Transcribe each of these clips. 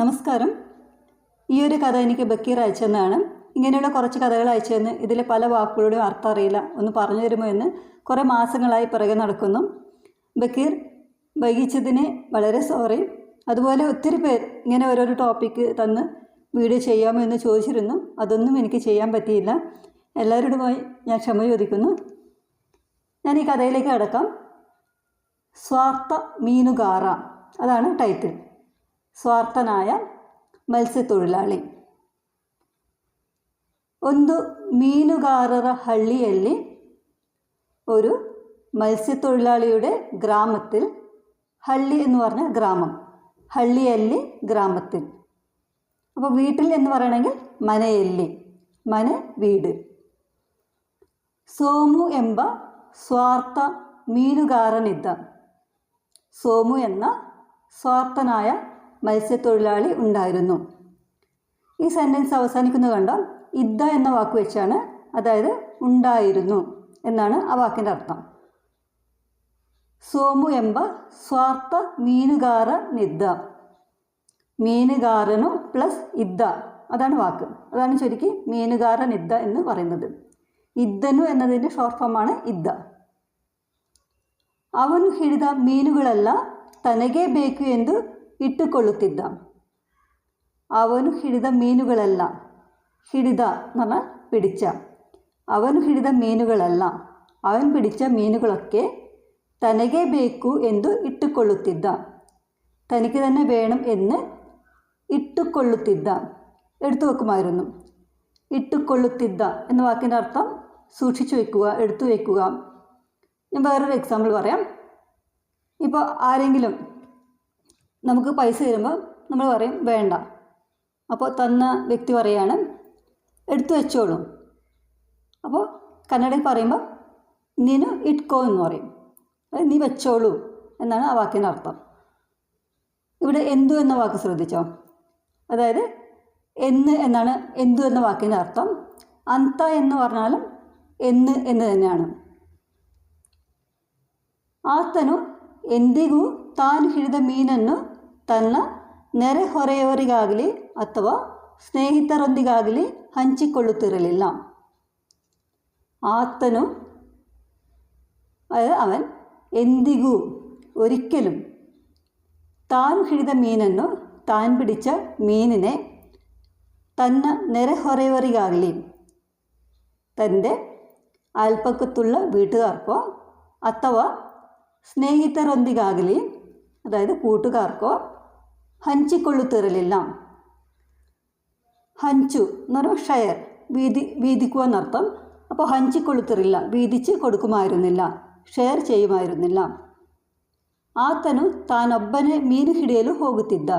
നമസ്കാരം. ഈ ഒരു കഥ എനിക്ക് ബക്കീർ അയച്ചെന്നാണ് ഇങ്ങനെയുള്ള കുറച്ച് കഥകൾ അയച്ചെന്ന് ഇതിലെ പല വാക്കുകളുടെയും അർത്ഥം അറിയില്ല ഒന്ന് പറഞ്ഞു തരുമോ എന്ന് കുറേ മാസങ്ങളായി പിറകെ നടക്കുന്നു. ബക്കീർ വൈകിച്ചതിന് വളരെ സോറി അതുപോലെ ഒത്തിരി പേർ ഇങ്ങനെ ഓരോരോ ടോപ്പിക്ക് തന്ന് വീഡിയോ ചെയ്യാമോ എന്ന് ചോദിച്ചിരുന്നു. അതൊന്നും എനിക്ക് ചെയ്യാൻ പറ്റിയില്ല. എല്ലാവരോടുമായി ഞാൻ ക്ഷമ ചോദിക്കുന്നു. ഞാൻ ഈ കഥയിലേക്ക് കടക്കാം. സ്വാർത്ഥ മീനുകാറ. അതാണ് ടൈറ്റിൽ സ്വാർത്ഥനായ മത്സ്യത്തൊഴിലാളി. ഒന്ന് ಮೀನುಗಾರರ ഹള്ളിയല്ലി ഒരു മത്സ്യത്തൊഴിലാളിയുടെ ഗ്രാമത്തിൽ ഹള്ളി എന്ന് പറഞ്ഞ ഗ്രാമം ഹള്ളിയല്ലി ഗ്രാമത്തിൽ. അപ്പോൾ വീട്ടിൽ എന്ന് പറയണമെങ്കിൽ മനയല്ലി മന വീട്. സോമു എമ്പ സ്വാർത്ഥ മീനുകാരനിദ്ധ സോമു എന്ന സ്വാർത്ഥനായ മത്സ്യത്തൊഴിലാളി ഉണ്ടായിരുന്നു. ഈ സെന്റൻസ് അവസാനിക്കുന്നത് കണ്ടോ? ഇദ്ദ എന്ന വാക്ക് വെച്ചാണ് അതായത് ഉണ്ടായിരുന്നു എന്നാണ് ആ വാക്കിന്റെ അർത്ഥം. സോമു എമ്പ സ്വാർത്ഥ മീനുകാറ നിദ്ദ. മീനുകാരനു പ്ലസ് ഇദ്ദ. അതാണ് വാക്ക്. അതാണ് ശരിക്ക് മീനുകാരൻ ഇദ്ദ എന്ന് പറയുന്നത്. ഇദ്ദനു എന്നതിന്റെ ഷോർട്ട് ഫോമാണ് ഇദ്ദ. അവൻ ಹಿಡಿದ മീനുകളല്ല തനകെ ಬೇಕು ಎಂದು ಇಟ್ಟುಕೊಳ್ಳುತ್ತಿದ್ದ ಅವನು ಹಿಡಿದ ಮೀನುಗಳಲ್ಲ ಹಿಡಿದ എന്ന് പിടിച്ച. ಅವನು ಹಿಡಿದ ಮೀನುಗಳಲ್ಲ ಅವನು പിടിച്ച മീനുകളൊക്കെ തനികെ ബേക്കു ಎಂದು ಇಟ್ಟುಕೊಳ್ಳುತ್ತಿದ್ದ തനിക്ക് തന്നെ വേണം എന്ന് ഇട്ടുകൊള്ളുത്തിദ്ദ എടുത്തു വെക്കുമായിരുന്നു. ഇട്ടുകൊള്ളുത്തിദ്ദ എന്ന വാക്കിന്റെ അർത്ഥം സൂക്ഷിച്ചു വെക്കുക എടുത്തു വെക്കുക. ഞാൻ വേറൊരു എക്സാമ്പിൾ പറയാം. ഇപ്പോൾ ആരെങ്കിലും നമുക്ക് പൈസ തരുമ്പോൾ നമ്മൾ പറയും വേണ്ട. അപ്പോൾ തന്ന വ്യക്തി പറയാണ് എടുത്തു വെച്ചോളൂ. അപ്പോൾ കന്നഡയിൽ പറയുമ്പോൾ നീനു ഇട്കോ എന്ന് പറയും. നീ വെച്ചോളൂ എന്നാണ് ആ വാക്കിന്റെ അർത്ഥം. ഇവിടെ എന്തു എന്ന വാക്ക് ശ്രദ്ധിച്ചോ? അതായത് എന്ന് എന്നാണ് എന്തു എന്ന വാക്കിന്റെ അർത്ഥം. അന്ത എന്ന് പറഞ്ഞാലും എന്ന് എന്ന് തന്നെയാണ്. ആത്തനു എന്തിഗു താൻ ಹಿಡಿದ ಮೀನನ್ನು ತನ್ನ ನೆರೆಹೊರೆಯವರಿಗಾಗಲಿ ಅಥವಾ ಸ್ನೇಹಿತರೊಂದಿಗಾಗಲಿ ಹಂಚಿಕೊಳ್ಳುತ್ತಿರಲಿಲ್ಲ ആത്തനും അതായത് അവൻ എന്തിಗೂ ഒരിക്കലും താൻ ಹಿಡಿದ ಮೀನನ್ನು താൻ പിടിച്ച മീനിനെ തന്ന നെരഹൊറയവറികാകലി തൻ്റെ അയൽപ്പക്കത്തുള്ള വീട്ടുകാർക്കോ അഥവാ സ്നേഹിതരൊന്തികാകലി അതായത് കൂട്ടുകാർക്കോ ഹഞ്ചിക്കൊള്ളുത്തിരലില്ല ഹഞ്ചു എന്ന് പറഞ്ഞാൽ ഷെയർ വീതി വീതിക്കുക എന്നർത്ഥം അപ്പോൾ ഹഞ്ചിക്കൊള്ളുത്തിറില്ല വീതിച്ച് കൊടുക്കുമായിരുന്നില്ല ഷെയർ ചെയ്യുമായിരുന്നില്ല ಆತನು ತಾನೊಬ್ಬನೇ ಮೀನು ಹಿಡಿಯಲು ಹೋಗುತ್ತಿದ್ದ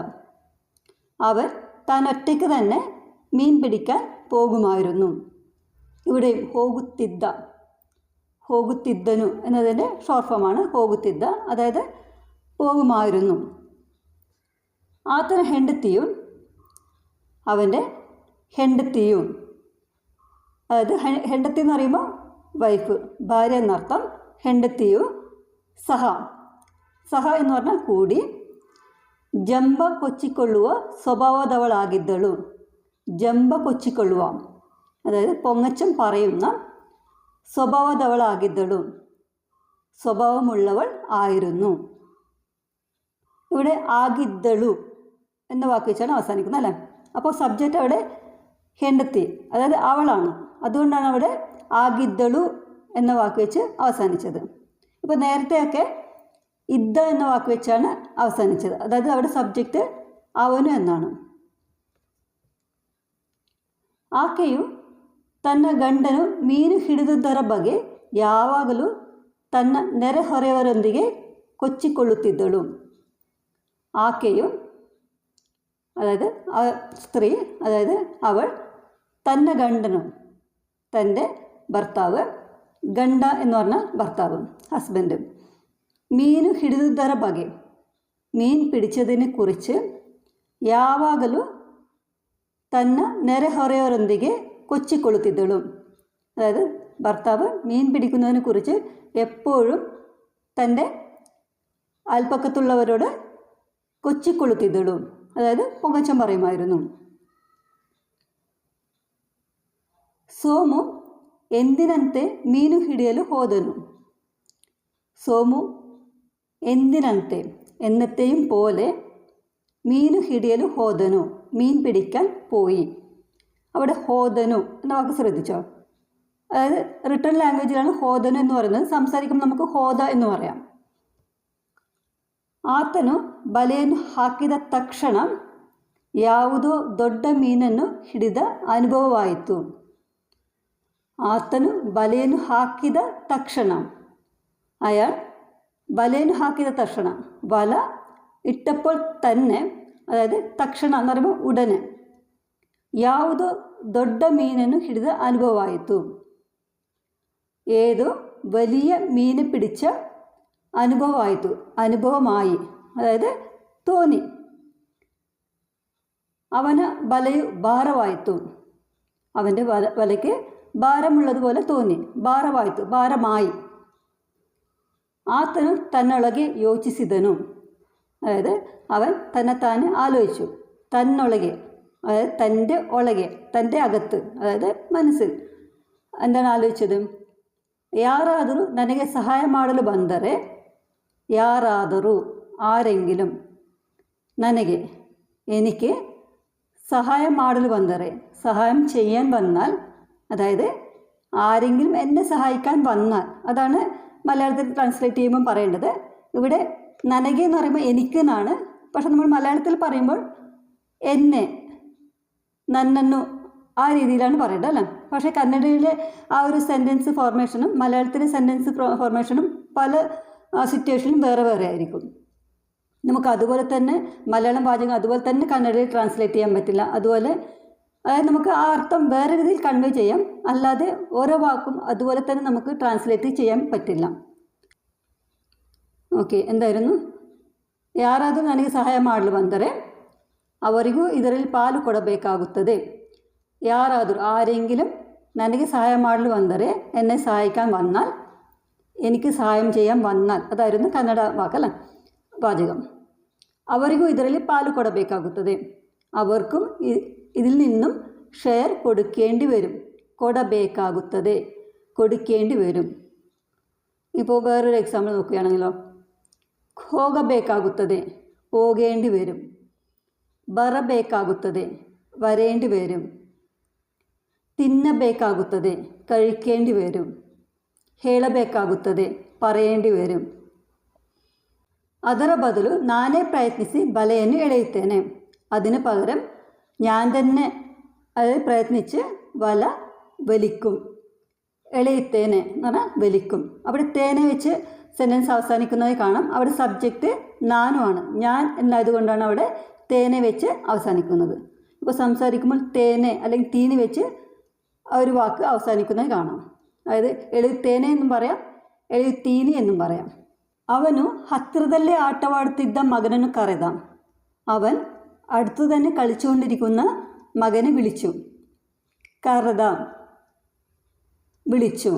അവൻ താൻ ഒറ്റയ്ക്ക് തന്നെ മീൻ പിടിക്കാൻ പോകുമായിരുന്നു ഇവിടെ ಹೋಗುತ್ತಿದ್ದ ಹೋಗುತ್ತಿದ್ದನು എന്നതിൻ്റെ ഷോർട്ട് ഫോമാണ് ಹೋಗುತ್ತಿದ್ದ അതായത് പോകുമായിരുന്നു ആത്തിന് ಹೆಂಡತಿಯು അവന്റെ ഹെണ്ടത്തിയും. അതായത് ഹെണ്ടത്തി എന്ന് പറയുമ്പോൾ വൈഫ് ഭാര്യ എന്നർത്ഥം ഹെണ്ടത്തിയു സഹ. സഹ എന്ന് പറഞ്ഞാൽ കൂടി ജമ്പ ಕೊಚ್ಚಿಕೊಳ್ಳುವ സ്വഭാവതവളാകിദ്ദളും ജമ്പ കൊച്ചിക്കൊള്ളുക അതായത് പൊങ്ങച്ചം പറയുന്ന സ്വഭാവതവളാകിദ്ദളും സ്വഭാവമുള്ളവൾ ആയിരുന്നു. ഇവിടെ ആകിദ്ദളു എന്ന വാക്ക് വെച്ചാണ് അവസാനിക്കുന്നത് അല്ലേ? അപ്പോൾ സബ്ജക്റ്റ് അവിടെ ഹെണ്ടത്തി. അതായത് അവളാണ്. അതുകൊണ്ടാണ് അവിടെ ആഗിദ്ദളു എന്ന വാക്ക് വെച്ച് അവസാനിച്ചത്. ഇപ്പോൾ നേരത്തെയൊക്കെ ഇദ്ദ എന്ന വാക്ക് വെച്ചാണ് അവസാനിച്ചത്. അതായത് അവിടെ സബ്ജക്റ്റ് അവനു എന്നാണ്. ಆಕೆಯು തന്ന ಗಂಡನು ಮೀನು ഹിടുതറ ಬಗ್ಗೆ യാവാകലു തന്ന ನೆರೆಹೊರೆಯವರೊಂದಿಗೆ കൊച്ചിക്കൊള്ളുത്തിദ്ദളും. ಆಕೆಯು അതായത് സ്ത്രീ അതായത് അവൾ തന്നെ ഗണ്ടനും തന്റെ ഭർത്താവ് ഗണ്ട എന്ന് പറഞ്ഞ ഭർത്താവും ഹസ്ബൻഡ്. മീനു ഹിടുതര ബകെ മീൻ പിടിച്ചതിനെ കുറിച്ച് യാവാകലും തന്നെ ನೆರೆಹೊರೆಯವರೊಂದಿಗೆ കൊച്ചിക്കൊളുത്തിതളും. അതായത് ഭർത്താവ് മീൻ പിടിക്കുന്നതിനെ കുറിച്ച് എപ്പോഴും തന്റെ അൽപ്പക്കത്തുള്ളവരോട് കൊച്ചിക്കൊളുത്തിതളും. അതായത് പൊങ്ങച്ചം പറയുമായിരുന്നു ಸೋಮು ಎಂದಿನಂತೆ ಮೀನು ಹಿಡಿಯಲು ಹೋದನು സോമു എന്തിനത്തെ എന്നത്തെയും പോലെ മീനു ഹിടിയലു ഹോദനു മീൻ പിടിക്കാൻ പോയി അവിടെ ഹോദനു എന്ന വാക്ക് ശ്രദ്ധിച്ചോ അതായത് റിട്ടേൺ ലാംഗ്വേജിലാണ് ഹോദനു എന്ന് പറയുന്നത് സംസാരിക്കുമ്പോൾ നമുക്ക് ഹോദ എന്ന് പറയാം ಆತನು ಬಲೆಯನ್ನು ಹಾಕಿದ ತಕ್ಷಣ ಯಾವುದೋ ದೊಡ್ಡ ಮೀನನ್ನು ಹಿಡಿದ ಅನುಭವವಾಯಿತು. ಆತನು ಬಲೆಯನ್ನು ಹಾಕಿದ ತಕ್ಷಣ ಅಯ ಬಲೆಯನ್ನು ಹಾಕಿದ ತಕ್ಷಣ, ಬಲ ഇട്ടപ്പോൾ തന്നെ അതായത് ತಕ್ಷಣ എന്ന് ಉಡನೆ, ಯಾವುದೋ ದೊಡ್ಡ ಮೀನನ್ನು ಹಿಡಿದ ಅನುಭವವಾಯಿತು. ಏದು ಬಲಿಯ ಮೀನು ಪಿಡಿಚ അനുഭവമായിത്തു അനുഭവമായി അതായത് തോന്നി. അവന് വലയു ഭാരവായിത്തു അവന്റെ വല വലയ്ക്ക് ഭാരമുള്ളതുപോലെ തോന്നി ഭാരവായിത്തു ഭാരമായി. ആത്തനും തന്നൊളകെ യോജിച്ചിതനും അതായത് അവൻ തന്നെത്താനെ ആലോചിച്ചു തന്നൊളകെ അതായത് തന്റെ ഒളകെ തന്റെ അകത്ത് അതായത് മനസ്സിൽ. എന്താണ് ആലോചിച്ചത്? ಯಾರಾದರೂ ನನಗೆ ಸಹಾಯ ಮಾಡಲು ಯಾರಾದರೂ ആരെങ്കിലും ನನಗೆ എനിക്ക് സഹായം മാടൽ വന്നറെ സഹായം ചെയ്യാൻ വന്നാൽ അതായത് ആരെങ്കിലും എന്നെ സഹായിക്കാൻ വന്നാൽ അതാണ് മലയാളത്തിൽ ട്രാൻസ്ലേറ്റ് ചെയ്യുമ്പോൾ പറയേണ്ടത് ഇവിടെ നനകെ എന്ന് പറയുമ്പോൾ എനിക്ക് എന്നാണ് പക്ഷെ നമ്മൾ മലയാളത്തിൽ പറയുമ്പോൾ എന്നെ നന്നു ആ രീതിയിലാണ് പറയേണ്ടത് അല്ലേ പക്ഷേ കന്നഡയിലെ ആ ഒരു സെൻറ്റൻസ് ഫോർമേഷനും മലയാളത്തിലെ സെൻറ്റൻസ് ഫോർമേഷനും പല ആ സിറ്റുവേഷനും വേറെ വേറെ ആയിരിക്കും. നമുക്ക് അതുപോലെ തന്നെ മലയാളം പാചകം അതുപോലെ തന്നെ കന്നഡയിൽ ട്രാൻസ്ലേറ്റ് ചെയ്യാൻ പറ്റില്ല. അതുപോലെ അതായത് നമുക്ക് ആ അർത്ഥം വേറെ രീതിയിൽ കൺവേ ചെയ്യാം. അല്ലാതെ ഓരോ വാക്കും അതുപോലെ തന്നെ നമുക്ക് ട്രാൻസ്ലേറ്റ് ചെയ്യാൻ പറ്റില്ല. ഓക്കെ എന്തായിരുന്നു? ಯಾರಾದರೂ ನನಗೆ ಸಹಾಯ ಮಾಡಲು ಬಂದರೆ ಅವರಿಗೂ ಇದರಲ್ಲಿ പാൽ ಕೊಡಬೇಕಾಗುತ್ತದೆ ಯಾರಾದರೂ ആരെങ്കിലും ನನಗೆ ಸಹಾಯ ಮಾಡಲು ಬಂದರೆ എന്നെ സഹായിക്കാൻ വന്നാൽ എനിക്ക് സഹായം ചെയ്യാൻ വന്നാൽ അതായിരുന്നു കന്നഡ വാക്കല്ല? വാചകം. അവർക്കും ഇതിൽ പാൽ ಕೊಡಬೇಕಾಗುತ್ತದೆ അവർക്കും ഇതിൽ നിന്നും ഷെയർ കൊടുക്കേണ്ടി വരും. കൊടബേക്കാകുത്തത് കൊടുക്കേണ്ടി വരും. ഇപ്പോൾ വേറൊരു എക്സാമ്പിൾ നോക്കുകയാണെങ്കിലോ. ഹോഗബേക്കാകുത്തത് പോകേണ്ടി വരും. ബറബേക്കാകുത്തത് വരേണ്ടി വരും. തിന്നബേക്കാകുത്തത് കഴിക്കേണ്ടി വരും. ಹೇಳಬೇಕಾಗುತ್ತದೆ പറയേണ്ടി വരും ಅದರ ಬದಲು ನಾನೇ ಪ್ರಯತ್ನಿಸಿ ಬಲೆಯನ್ನು ಎಳೆಯುತ್ತೇನೆ അതിന് പകരം ഞാൻ തന്നെ അത് പ്രയത്നിച്ച് വല വലിക്കും എളയുത്തേനെ എന്ന് പറഞ്ഞാൽ വലിക്കും അവിടെ തേനെ വെച്ച് സെൻറ്റൻസ് അവസാനിക്കുന്നത് കാണാം അവിടെ സബ്ജക്റ്റ് നാനുമാണ് ഞാൻ എന്നായതുകൊണ്ടാണ് അവിടെ തേനെ വെച്ച് അവസാനിക്കുന്നത് ഇപ്പോൾ സംസാരിക്കുമ്പോൾ തേനെ അല്ലെങ്കിൽ തീനി വെച്ച് ആ ഒരു വാക്ക് അവസാനിക്കുന്നത് കാണാം അതായത് എഴുത്തേനെ എന്നും പറയാം എഴുത്തീനി എന്നും പറയാം ಅವನು ಹತ್ತಿರದಲ್ಲೇ ಆಟವಾಡುತ್ತಿದ್ದ ಮಗನನ್ನು ಕರೆದ അവൻ അടുത്തു തന്നെ കളിച്ചുകൊണ്ടിരിക്കുന്ന മകനെ വിളിച്ചു കറത വിളിച്ചു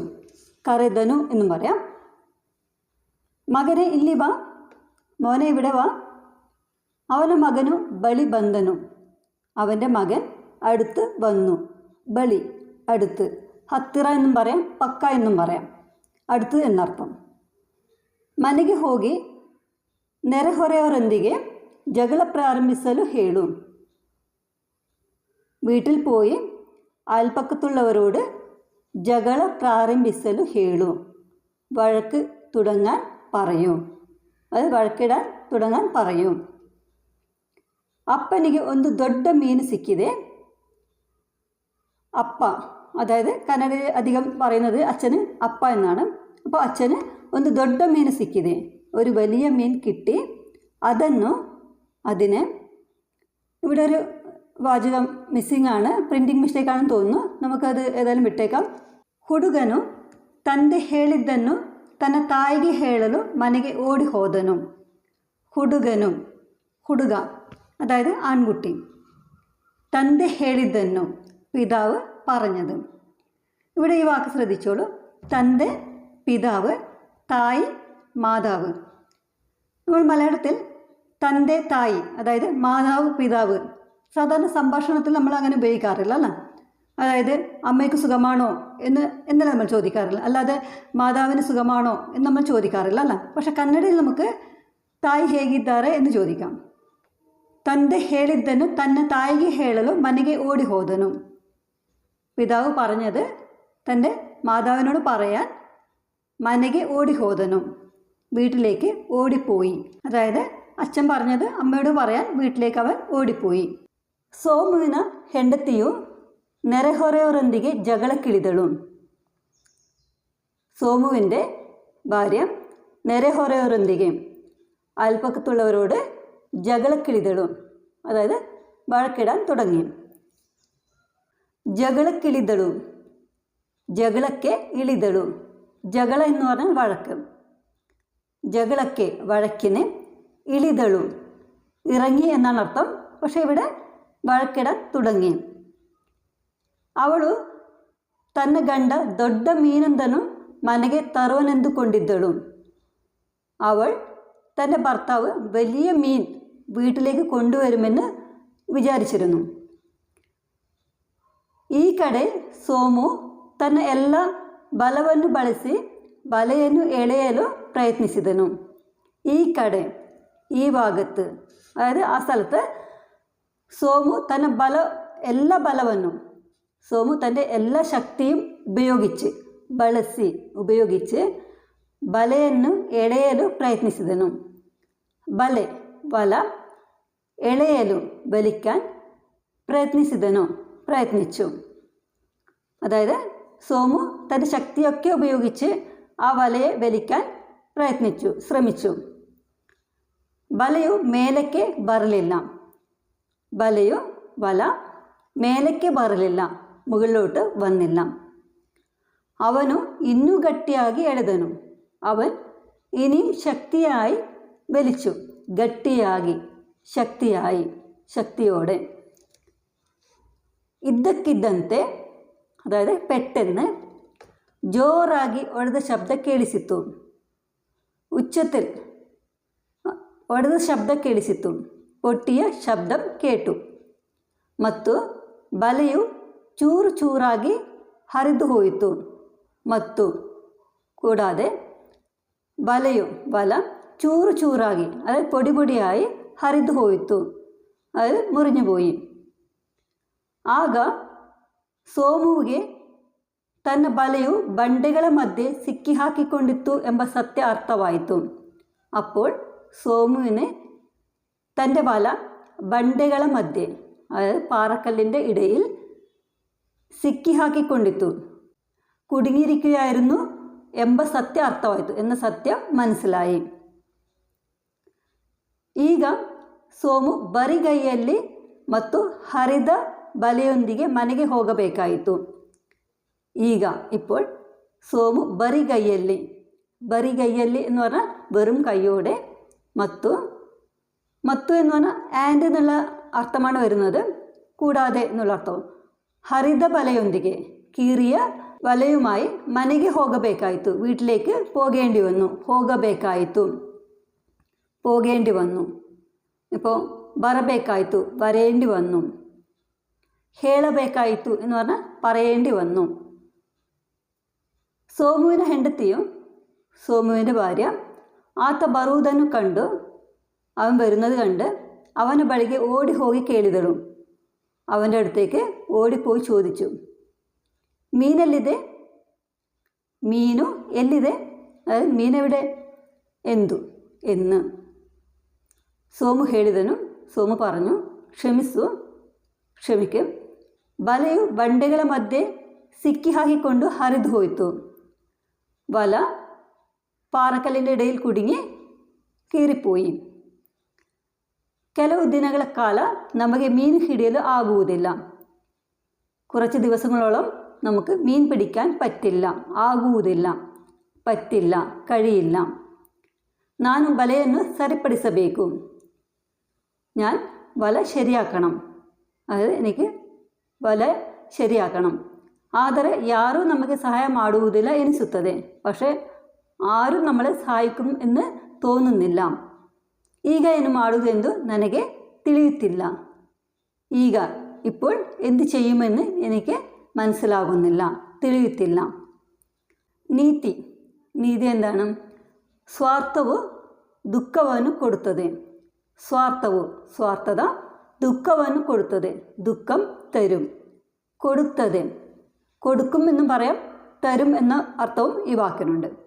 കറതനു എന്നും പറയാം മകനെ ಇಲ್ಲಿ വാ മോനെ ഇവിടെ വാ അവൻ്റെ മകനു ബളി ബന്ധനു അവൻ്റെ മകൻ അടുത്ത് വന്നു ബളി അടുത്ത് ಹತ್ತಿರ എന്നും പറയാം പക്ക എന്നും പറയാം അടുത്ത് എന്നർത്ഥം ಮನೆಗೆ ಹೋಗಿ ನೆರೆಹೊರೆಯವರೊಂದಿಗೆ ಜಗಳ ಪ್ರಾರಂಭಿಸಲು ಹೇಳು വീട്ടിൽ പോയി അയൽപ്പക്കത്തുള്ളവരോട് ജകള പ്രാരംഭിസലു ಹೇಳು വഴക്ക് തുടങ്ങാൻ പറയൂ അത് വഴക്കിടാൻ തുടങ്ങാൻ പറയൂ ಅಪ್ಪನಿಗೆ ಒಂದು ದೊಡ್ಡ ಮೀನು ಸಿಕ್ಕಿದೆ അപ്പ അതായത് കന്നഡയിൽ അധികം പറയുന്നത് അച്ഛന് അപ്പ എന്നാണ് അപ്പോൾ അച്ഛന് ಒಂದು ದೊಡ್ಡ ಮೀನು ಸಿಕ್ಕಿದೆ ഒരു വലിയ മീൻ കിട്ടി ಅದನ್ನು അതിനെ ഇവിടെ ഒരു വാചകം മിസ്സിംഗ് ആണ് പ്രിൻറ്റിംഗ് മിസ്റ്റേക്കാണെന്ന് തോന്നുന്നു നമുക്കത് ഏതായാലും വിട്ടേക്കാം ಹುಡುಗನು ತಂದೆ ಹೇಳಿದ್ದನ್ನು ತನ್ನ ತಾಯಿಗೆ ಹೇಳಲು ಮನೆಗೆ ಓಡಿ ಹೋದನು ಹುಡುಗನು ಹುಡುಗ അതായത് ആൺകുട്ടി തൻ്റെ ಹೇಳಿದ್ದನ್ನು പിതാവ് പറഞ്ഞത് ഇവിടെ ഈ വാക്ക് ശ്രദ്ധിച്ചോളൂ തൻ്റെ പിതാവ് തായ് മാതാവ് നമ്മൾ മലയാളത്തിൽ തൻ്റെ തായി അതായത് മാതാവ് പിതാവ് സാധാരണ സംഭാഷണത്തിൽ നമ്മൾ അങ്ങനെ ഉപയോഗിക്കാറില്ല അല്ല അതായത് അമ്മയ്ക്ക് സുഖമാണോ എന്ന് എന്നല്ല നമ്മൾ ചോദിക്കാറില്ല അല്ലാതെ മാതാവിന് സുഖമാണോ എന്ന് നമ്മൾ ചോദിക്കാറില്ല അല്ല പക്ഷെ കന്നഡയിൽ നമുക്ക് ತಾಯಿ ಹೇಗಿದ್ದಾರೆ ಎಂದು ചോദിക്കാം ತಂದೆ ಹೇಳಿದ್ದನ್ನು ತನ್ನ ತಾಯಿಗೆ ಹೇಳಲು ಮನೆಗೆ ಓಡಿ ಹೋದನು പിതാവ് പറഞ്ഞത് തന്റെ മാതാവിനോട് പറയാൻ മനകെ ഓടിഹോദനു വീട്ടിലേക്ക് ഓടിപ്പോയി. അതായത് അച്ഛൻ പറഞ്ഞത് അമ്മയോട് പറയാൻ വീട്ടിലേക്ക് അവൻ ഓടിപ്പോയി. ಸೋಮುವಿನ ഹെണ്ടത്തിയു ನೆರೆಹೊರೆಯವರೊಂದಿಗೆ ജകളക്കിളിതളും. സോമുവിന്റെ ഭാര്യ നെരഹൊറയോറൊന്തികെ അയൽപ്പക്കത്തുള്ളവരോട് ജകളക്കിളിതളും. അതായത് വഴക്കിടാൻ തുടങ്ങി. ജകളക്കിളിതളു ജകളക്കെ ഇളിതളു ജകള എന്ന് പറഞ്ഞാൽ വഴക്ക് ജകളക്കെ വഴക്കിന് ഇളിതളു ഇറങ്ങി എന്നാണ് അർത്ഥം പക്ഷെ ഇവിടെ വഴക്കിടാൻ തുടങ്ങി ಅವಳು ತನ್ನ ಗಂಡ ದೊಡ್ಡ ಮೀನೊಂದನ್ನು ಮನೆಗೆ ತರುವನೆಂದುಕೊಂಡಿದ್ದಳು അവൾ തൻ്റെ ഭർത്താവ് വലിയ മീൻ വീട്ടിലേക്ക് കൊണ്ടുവരുമെന്ന് ವಿಚಾರಿಸಿರುನು ಈ ಕಡೆ ಸೋಮು ತನ್ನ ಎಲ್ಲ ಬಲವನ್ನು ಬಳಸಿ ಬಲೆಯನ್ನು ಎಳೆಯಲು ಪ್ರಯತ್ನಿಸಿದನು ഈ കട ഈ ഭാഗത്ത് അതായത് ആ സ്ഥലത്ത് സോമു തൻ്റെ ബല എല്ലാ ബലവന്നും സോമു തൻ്റെ എല്ലാ ശക്തിയും ഉപയോഗിച്ച് ಬಳಸಿ ഉപയോഗിച്ച് ಬಲೆಯನ್ನು ಎಳೆಯಲು ಪ್ರಯತ್ನಿಸಿದನು ಬಲೆ ಬಲ എളയലു വലിക്കാൻ പ്രയത്നിസിതനോ പ്രയത്നിച്ചു. അതായത് സോമു തന്റെ ശക്തിയൊക്കെ ഉപയോഗിച്ച് ആ വലയെ വലിക്കാൻ പ്രയത്നിച്ചു ശ്രമിച്ചു. വലയു മേലಕ್ಕೆ ಬರಲಿಲ್ಲ വലയു വല മേലಕ್ಕೆ ಬರಲಿಲ್ಲ മുകളിലോട്ട് വന്നില്ല. അവനു ഇന്നു ഗട്ടിയാകി എഴുതനു അവൻ ഇനിയും ശക്തിയായി വലിച്ചു. ഗട്ടിയാകി ശക്തിയായി ശക്തിയോടെ. ಇದ್ದಕ್ಕಿದ್ದಂತೆ, ಅದಾದರೆ ಪೆಟ್ಟನ್ನು ಜೋರಾಗಿ ಒಡೆದ ಶಬ್ದ ಕೇಳಿಸಿತು. ഉച്ചത്തിൽ ಒಡೆದ ಶಬ್ದ ಕೇಳಿಸಿತು. ಒಟ್ಟಿಯ ಶಬ್ದ ಕೇಟು. ಮತ್ತು ಬಲೆಯು ಚೂರು ಚೂರಾಗಿ ಹರಿದು ಹೋಯಿತು. ಮತ್ತು ಕೂಡಾದೆ ಬಲೆಯು, ಬಲ ಚೂರು ಚೂರಾಗಿ ಅದೇ പൊടി ಹರಿದು ಹೋಯಿತು. പോയിത്തു അത് ಹೋಯಿತು ಆಗ ಸೋಮುವಿಗೆ ತನ್ನ ಬಲೆಯು ಬಂಡೆಗಳ ಮಧ್ಯೆ ಸಿಕ್ಕಿ ಹಾಕಿಕೊಂಡಿತ್ತು ಎಂಬ ಸತ್ಯ ಅರ್ಥವಾಯಿತು അപ്പോൾ സോമുവിന് തൻ്റെ വല ബണ്ടകളെ മധ്യേ അതായത് പാറക്കല്ലിൻ്റെ ഇടയിൽ സിക്കി ഹാക്കിക്കൊണ്ടിത്തു കുടുങ്ങിയിരിക്കുകയായിരുന്നു ಎಂಬ ಸತ್ಯ ಅರ್ಥವಾಯಿತು ಎನ್ನ ಸತ್ಯ ಮನಸ್ಸಿಲಾಯಿ ಈಗ ಸೋಮು ಬರಿಗೈಯಲ್ಲಿ ಮತ್ತು ಹರಿದ ಬಲೆಯೊಂದಿಗೆ ಮನೆಗೆ ಹೋಗಬೇಕಾಯಿತು ಈಗ ഇപ്പോൾ ಸೋಮು ಬರಿ ಕೈಯಲ್ಲಿ ಬರಿ കയ്യല്ലി എന്ന് പറഞ്ഞാൽ വെറും കൈയോടെ മത്തു. മത്തു എന്ന് പറഞ്ഞാൽ ആൻഡ് എന്നുള്ള അർത്ഥമാണ് വരുന്നത്. കൂടാതെ എന്നുള്ള അർത്ഥവും ഹരിത വലയൊന്തികെ കീറിയ വലയുമായി മനകെ ഹോഗബേക്കായിത്തു വീട്ടിലേക്ക് പോകേണ്ടി വന്നു. ഹോഗബേക്കായിത്തു പോകേണ്ടി വന്നു. ഇപ്പോൾ വരബേക്കായിത്തു വരേണ്ടി വന്നു. ಹೇಳಬೇಕಾಯಿತು എന്ന് പറഞ്ഞാൽ പറയേണ്ടി വന്നു. സോമുവിനെ ഹെണ്ടത്തിയും സോമുവിന്റെ ഭാര്യ ആത്ത ബറൂദനു കണ്ടു. അവൻ വരുന്നത് കണ്ട് അവന്റെ ബളിക്ക് ഓടി ഹോകി കേളിതളും. അവന്റെ അടുത്തേക്ക് ഓടിപ്പോയി ചോദിച്ചു. മീനല്ലിതേ? മീനു എല്ലിതേ? അതായത് മീനെവിടെ? എന്തു? എന്ന്. സോമു ഹേളിതനും സോമു പറഞ്ഞു ക്ഷമിച്ചു ക്ഷമിക്കും. ಬಲೆಯು ಬಂಡೆಗಳ ಮಧ್ಯೆ ಸಿಕ್ಕಿ ಹಾಕಿಕೊಂಡು ಹರಿದು ಹೋಯಿತು വല പാറക്കല്ലിന്റെ ഇടയിൽ കുടുങ്ങി കീറിപ്പോയി. ಕೆಲವು ದಿನಗಳ ಕಾಲ ನಮಗೆ ಮೀನು ಹಿಡಿಯಲು ಆಗುವುದಿಲ್ಲ കുറച്ച് ദിവസങ്ങളോളം നമുക്ക് മീൻ പിടിക്കാൻ പറ്റില്ല ആകുವುದಿಲ್ಲ പറ്റില്ല കഴിയില്ല. നാനും ಬಲೆಯನ್ನು ಸರಿಪಡಿಸಬೇಕು ഞാൻ വല ശരിയാക്കണം. അതായത് എനിക്ക് വല ശരിയാക്കണം ಆದರೆ ಯಾರೂ ನಮಗೆ ಸಹಾಯ ಮಾಡುವುದಿಲ್ಲ ಎನಿಸುತ್ತದೆ പക്ഷേ ആരും നമ്മളെ സഹായിക്കും എന്ന് തോന്നുന്നില്ല ಈಗ ಏನು ಮಾಡುವುದೆಂದು ನನಗೆ ತಿಳಿಯುತ್ತಿಲ್ಲ ಈಗ ഇപ്പോൾ എന്ത് ചെയ്യുമെന്ന് എനിക്ക് മനസ്സിലാകുന്നില്ല ತಿಳಿಯುತ್ತಿಲ್ಲ ನೀತಿ ನೀತಿ എന്താണ് ಸ್ವಾರ್ಥವು ದುಃಖವನ್ನು ಕೊಡುತ್ತದೆ ಸ್ವಾರ್ಥವು ಸ್ವಾರ್ಥದ ദുഃഖവന് കൊടുത്തത്. ദുഃഖം തരും. കൊടുത്തത്. കൊടുക്കും എന്നും പറയാം. തരും എന്ന അർത്ഥവും ഈ വാക്കിനുണ്ട്.